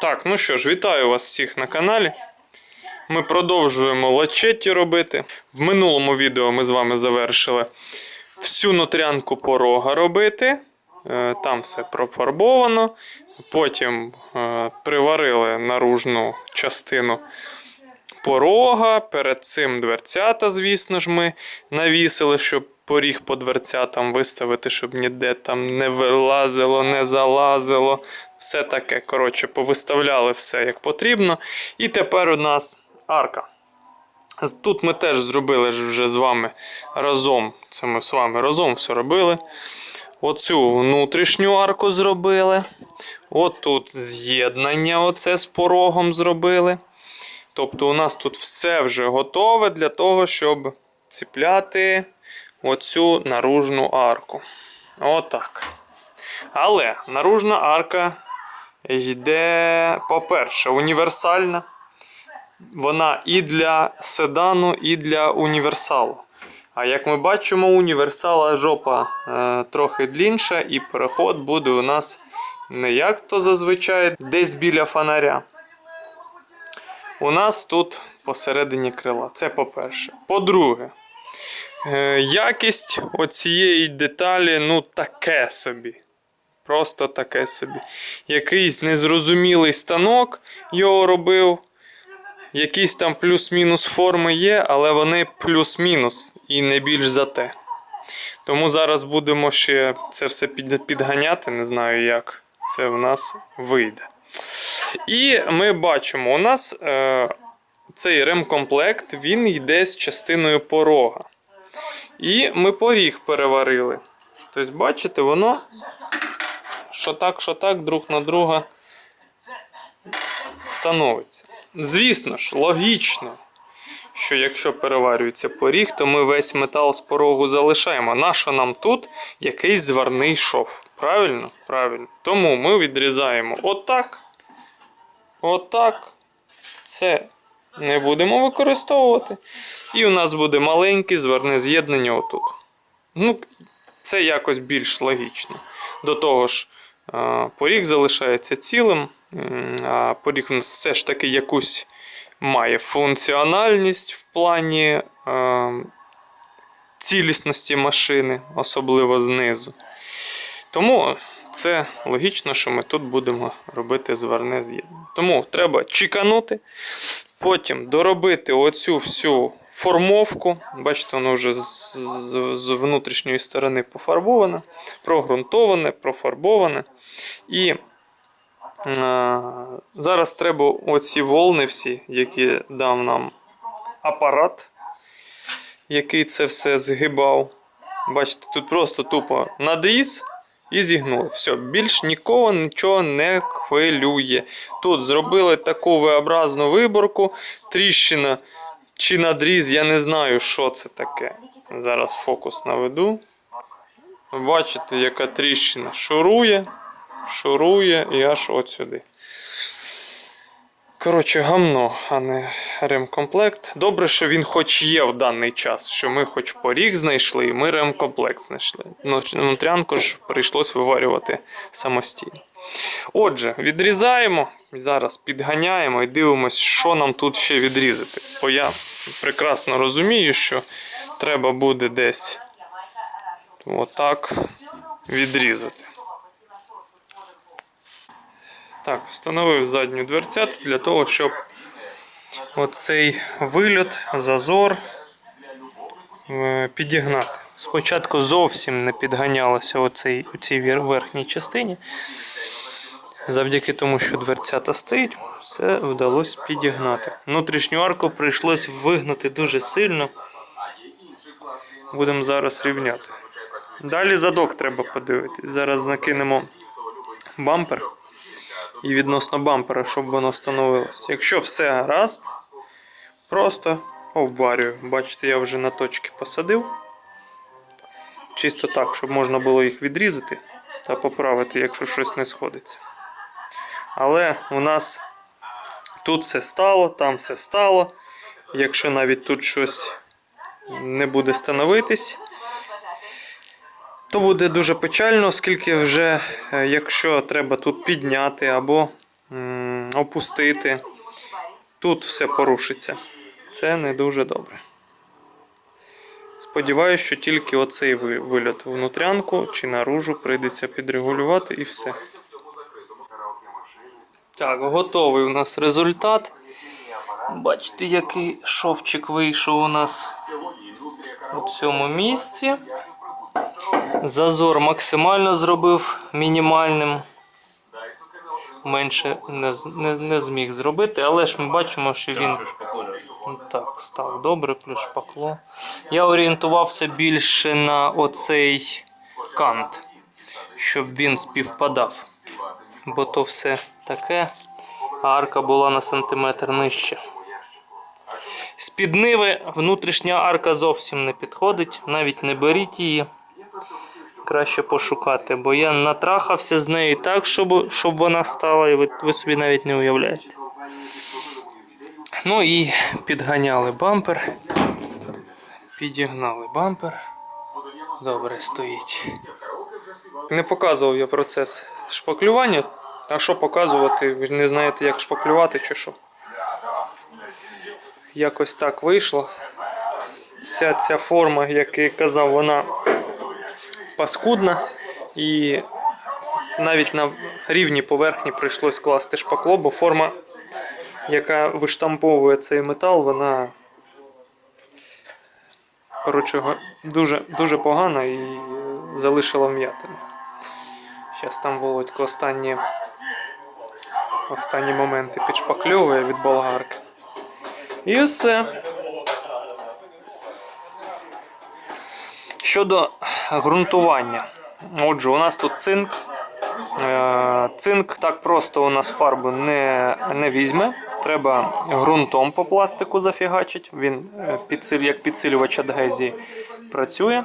Так, ну що ж, вітаю вас всіх на каналі. Ми продовжуємо лачетті робити. В минулому відео ми з вами завершили всю нутрянку порога робити. Е, Там все профарбовано. Потім е, приварили наружну частину порога. Перед цим дверцята, звісно ж, ми навісили, щоб поріг по дверцятам виставити, щоб ніде там не вилазило, не залазило. Все таке, коротше, повиставляли все як потрібно. І тепер у нас арка. Тут ми теж зробили вже з вами разом. Це ми з вами разом все робили. Оцю внутрішню арку зробили. От тут з'єднання оце з порогом зробили. Тобто у нас тут все вже готове для того, щоб ціпляти оцю наружну арку. Отак. Але наружна арка йде, по-перше, універсальна. Вона і для седану, і для універсалу. А як ми бачимо, універсала жопа е, трохи длінша, і переход буде у нас не як то зазвичай десь біля фонаря. У нас тут посередині крила. Це по-перше. По-друге, якість оцієї деталі, ну, таке собі. Просто таке собі. Якийсь незрозумілий станок його робив. Якісь там плюс-мінус форми є, але вони плюс-мінус і не більш за те. Тому зараз будемо ще це все підганяти. Не знаю, як це в нас вийде. І ми бачимо, у нас е, цей ремкомплект він йде з частиною порога. І ми поріг переварили. Тобто, бачите, воно що так, що так, друг на друга становиться. Звісно ж, логічно, що якщо переварюється поріг, то ми весь метал з порогу залишаємо. Нащо нам тут якийсь зварний шов? Правильно? Правильно. Тому ми відрізаємо отак. Отак. Це не будемо використовувати. І у нас буде маленьке зварне з'єднання отут. Ну, це якось більш логічно. До того ж, е, поріг залишається цілим, а поріг у нас все ж таки якусь має функціональність в плані е, цілісності машини, особливо знизу. Тому це логічно, що ми тут будемо робити зварне з'єднання. Тому треба чеканути, потім доробити оцю всю формовку. Бачите, воно вже з, з, з внутрішньої сторони пофарбоване, прогрунтоване, профарбоване. І е, зараз треба оці волни всі, які дав нам апарат, який це все згибав. Бачите, тут просто тупо надріз і зігнули. Все, більш нікого нічого не хвилює. Тут зробили таку V-образну виборку, тріщина чи надріз, я не знаю, що це таке. Зараз фокус наведу. Бачите, яка тріщина шурує, шурує і аж от сюди. Коротше, гамно, а не ремкомплект. Добре, що він хоч є в даний час, що ми хоч поріг знайшли, і ми ремкомплект знайшли. Ну, Внутрянку ж прийшлось виварювати самостійно. Отже, відрізаємо, зараз підганяємо і дивимося, що нам тут ще відрізати. Бо я прекрасно розумію, що треба буде десь отак відрізати. Так, встановив задню дверцяту для того, щоб оцей вильот, зазор е, підігнати. Спочатку зовсім не підганялося оцей, у цій верхній частині. Завдяки тому, що дверцята стоїть, все вдалося підігнати. Внутрішню арку прийшлось вигнути дуже сильно. Будемо зараз рівняти. Далі задок треба подивитись. Зараз накинемо бампер і відносно бампера, щоб воно встановилось. Якщо все гаразд, просто обварюю. Бачите, я вже на точки посадив. Чисто так, щоб можна було їх відрізати та поправити, якщо щось не сходиться. Але у нас тут все стало, там все стало. Якщо навіть тут щось не буде становитись, то буде дуже печально, оскільки вже, е, якщо треба тут підняти або опустити. Тут все порушиться. Це не дуже добре. Сподіваюсь, що тільки оцей вильот внутрянку чи наружу прийдеться підрегулювати і все. Так, готовий у нас результат. Бачите, який шовчик вийшов у нас у цьому місці. Зазор максимально зробив мінімальним. Менше не, не, не зміг зробити, але ж ми бачимо, що він так став добре, плюс шпакло. Я орієнтувався більше на оцей кант, щоб він співпадав. Бо то все таке, а арка була на сантиметр нижче. З під ниви внутрішня арка зовсім не підходить, навіть не беріть її. Краще пошукати, бо я натрахався з нею так, щоб, щоб вона стала, і ви, ви собі навіть не уявляєте. Ну і підганяли бампер. Підігнали бампер. Добре стоїть. Не показував я процес шпаклювання. А що показувати? Ви не знаєте, як шпаклювати чи що? Якось так вийшло. Вся ця форма, як я казав, вона паскудна. І навіть на рівній поверхні прийшлось класти шпакло, бо форма яка виштамповує цей метал, вона коротше, дуже, дуже погана і е, залишила вм'ятину. Зараз там Володько останні, останні моменти підшпакльовує від болгарки. І все. Щодо ґрунтування. Отже, у нас тут цинк. Е, Цинк так просто у нас фарбу не, не візьме. Треба ґрунтом по пластику зафігачить. Він е, як підсилювач адгезії працює.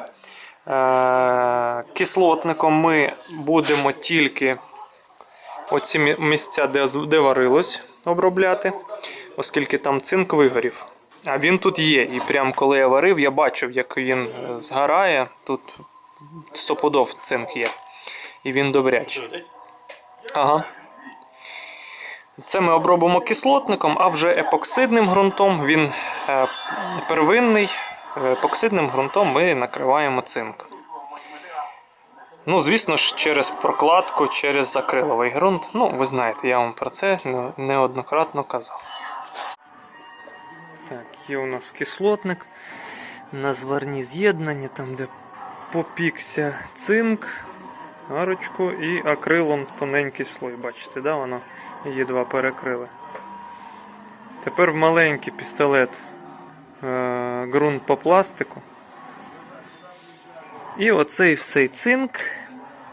Е, Кислотником ми будемо тільки оці місця, де, де варилось, обробляти, оскільки там цинк вигорів. А він тут є. І прям коли я варив, я бачив, як він е, згорає. Тут стопудов цинк є. І він добрячий. Ага. Це ми обробимо кислотником, а вже епоксидним ґрунтом він е, первинний. е, Епоксидним ґрунтом ми накриваємо цинк. Ну, звісно ж, через прокладку, через акриловий ґрунт. Ну, ви знаєте, я вам про це неоднократно казав. Є у нас кислотник на зварні з'єднання, там де попікся цинк, арочку і акрилом тоненький слой. Бачите, да, воно її два перекрили. Тепер в маленький пістолет е, ґрунт по пластику. І оцей всей цинк,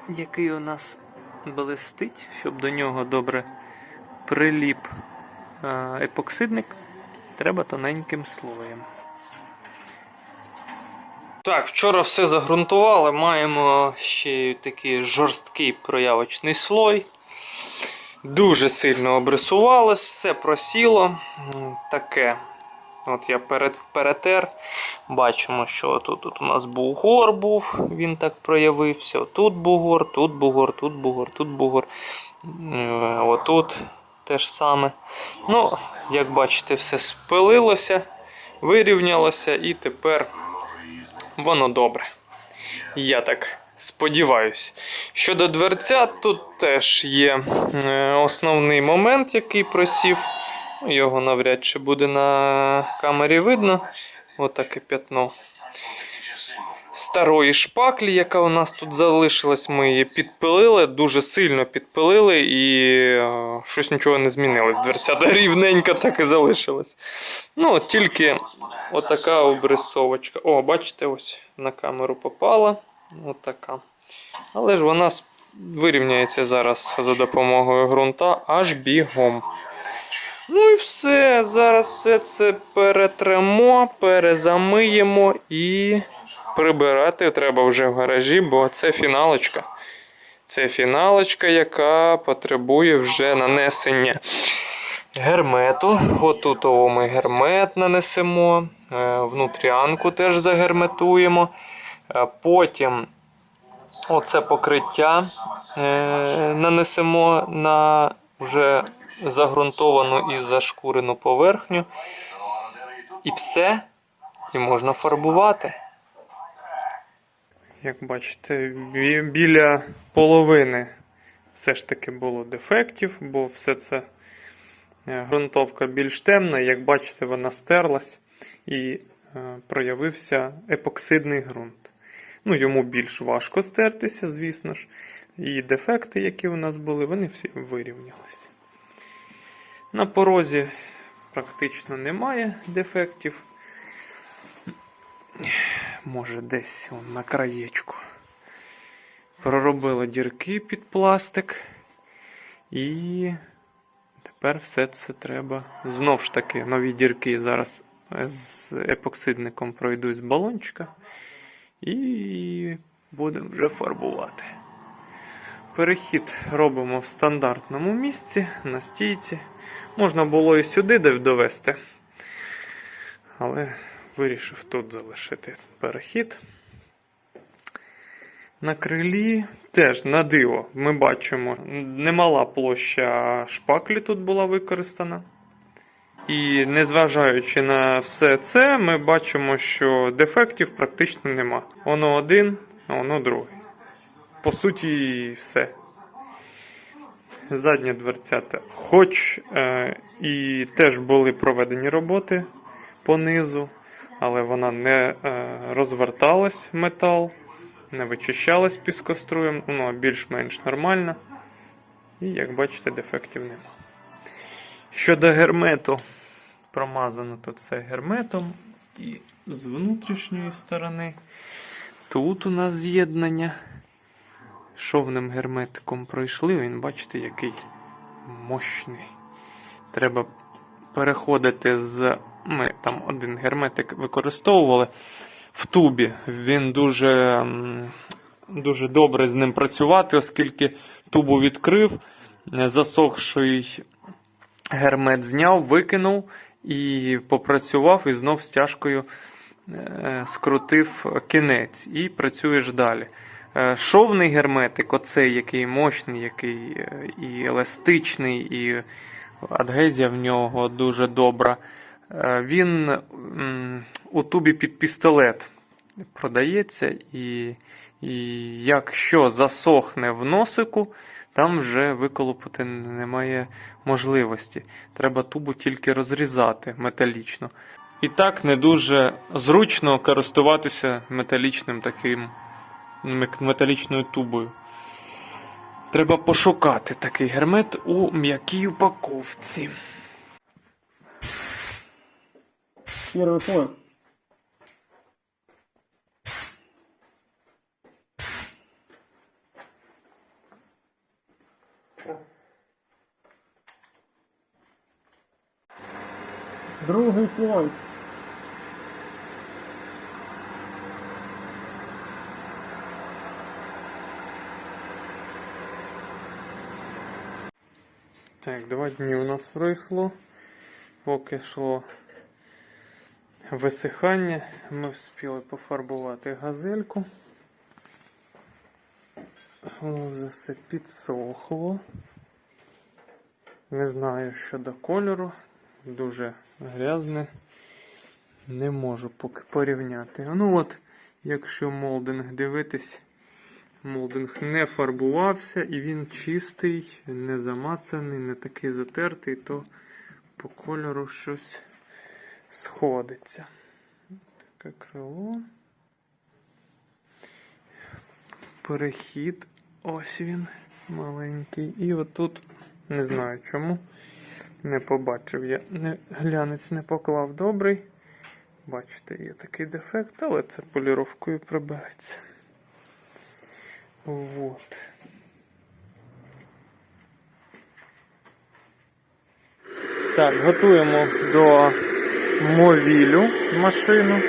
який у нас блистить, щоб до нього добре приліп е, епоксидник, треба тоненьким слоєм. Так, вчора все загрунтували. Маємо ще такий жорсткий проявочний слой. Дуже сильно обрисувалось, все просіло. Таке. От я перетер. Бачимо, що тут, тут у нас бугор був, він так проявився. Тут бугор, тут бугор, тут бугор, тут бугор. Е, Отут теж саме. Ну, як бачите, все спилилося, вирівнялося і тепер воно добре. Я так сподіваюсь. Щодо дверця, тут теж є е, основний момент, який просів. Його навряд чи буде на камері видно. Отаке п'ятно. Старої шпаклі, яка у нас тут залишилась, ми її підпилили, дуже сильно підпилили і е, щось нічого не змінилось. Дверця да рівненька так і залишилась. Ну, тільки отака обрисовочка. О, бачите, ось на камеру попала. Отака. Але ж вона вирівняється зараз за допомогою ґрунта аж бігом. Ну і все. Зараз все це перетремо, перезамиємо і прибирати треба вже в гаражі, бо це фіналочка. Це фіналочка, яка потребує вже нанесення гермету. Отут ми гермет нанесемо, е, внутрянку теж загерметуємо. Е, Потім оце покриття е, нанесемо на вже загрунтовану і зашкурену поверхню. І все, і можна фарбувати. Як бачите, бі- біля половини все ж таки було дефектів, бо все це е, ґрунтовка більш темна. Як бачите, вона стерлась і е, проявився епоксидний ґрунт. Ну, йому більш важко стертися, звісно ж. І дефекти, які у нас були, вони всі вирівнялися. На порозі практично немає дефектів. Може, десь он, на краєчку. Проробили дірки під пластик. І тепер все це треба. Знов ж таки, нові дірки зараз з епоксидником пройду з балончика. І будемо вже фарбувати. Перехід робимо в стандартному місці на стійці. Можна було і сюди довести, але вирішив тут залишити перехід. На крилі теж на диво ми бачимо, немала площа шпаклі тут була використана. І незважаючи на все це, ми бачимо, що дефектів практично нема. Воно один, а воно другий. По суті, все. Задня дверцята. Хоч е, і теж були проведені роботи по низу, але вона не е, розверталась метал, не вичищалась піскоструєм, воно більш-менш нормально. І як бачите, дефектів нема. Щодо гермету, промазано тут все герметом. І з внутрішньої сторони. Тут у нас з'єднання. Шовним герметиком пройшли, він, бачите, який мощний. Треба переходити з. Ми там один герметик використовували в тубі. Він дуже, дуже добре з ним працювати, оскільки тубу відкрив, засохший гермет зняв, викинув і попрацював, і знов стяжкою е, скрутив кінець і працюєш далі. Е, Шовний герметик, оцей який мощний, який е, і еластичний, і адгезія в нього дуже добра. Е, Він у тубі під пістолет продається, і, і якщо засохне в носику, там вже виколупати немає можливості. Треба тубу тільки розрізати металічно. І так не дуже зручно користуватися металічним таким металічною тубою. Треба пошукати такий гермет у м'якій упаковці. Первый слой. Другий слой. Так, два дні у нас пройшло. Поки йшло висихання, ми встигли пофарбувати газельку. Воно вже все підсохло. Не знаю щодо кольору. Дуже грязне. Не можу поки порівняти. Ну от, якщо молдинг дивитись, молдинг не фарбувався і він чистий, не замацаний, не такий затертий, то по кольору щось сходиться. Таке крило. Перехід. Ось він маленький. І отут, не знаю чому. Не побачив я. Не, глянець не поклав добрий. Бачите, є такий дефект, але це поліровкою прибереться. Вот. Так, готуємо до мовілю машину.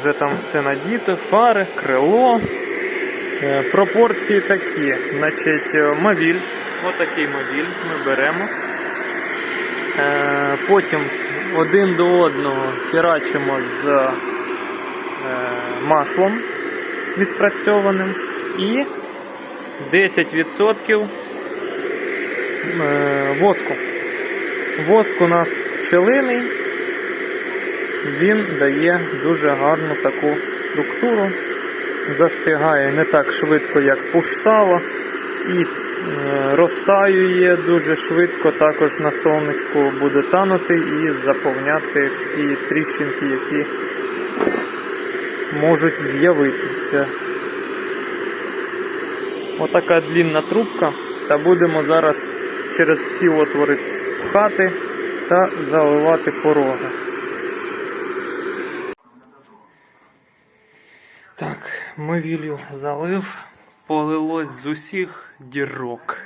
Вже там все надіто, фари, крило. Е, Пропорції такі. Значить, е, мовіль. Отакий мовіль ми беремо. Е, Потім один до одного херачимо з маслом відпрацьованим і 10% е, воску. Воск у нас пчелиний. Він дає дуже гарну таку структуру. Застигає не так швидко, як пуш-сало. І е, розтаює дуже швидко, також на сонечку буде танути і заповняти всі тріщинки, які можуть з'явитися. Отака длінна трубка. Та будемо зараз через всі отвори пхати та заливати пороги. Так, залив, полилось з усіх дірок.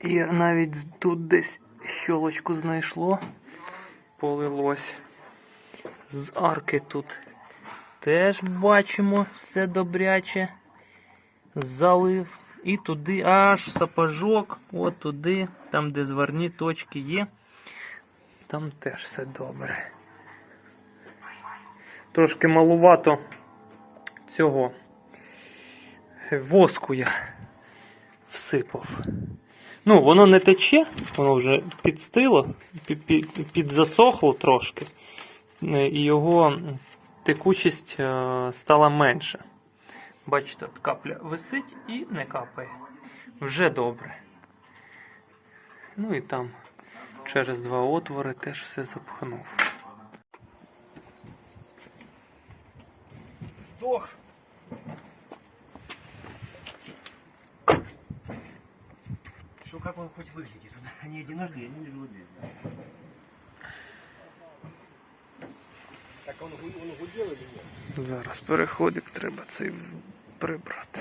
І навіть тут десь щолочку знайшло, полилось. З арки тут теж бачимо все добряче. Залив. І туди аж сапожок, от туди, там, де зварні точки є. Там теж все добре. Трошки малувато цього воску я всипав. Ну, воно не тече, воно вже підстило, пі- пі- підзасохло трошки, Е, і його текучість е, стала менше. Бачите, капля висить і не капає. Вже добре. Ну і там через два отвори теж все запхнув. Сдох. Что, как он хоть выглядит? Они одинокие, они желудные. Так он, он гудел или нет? Зараз переходик треба цей прибрати.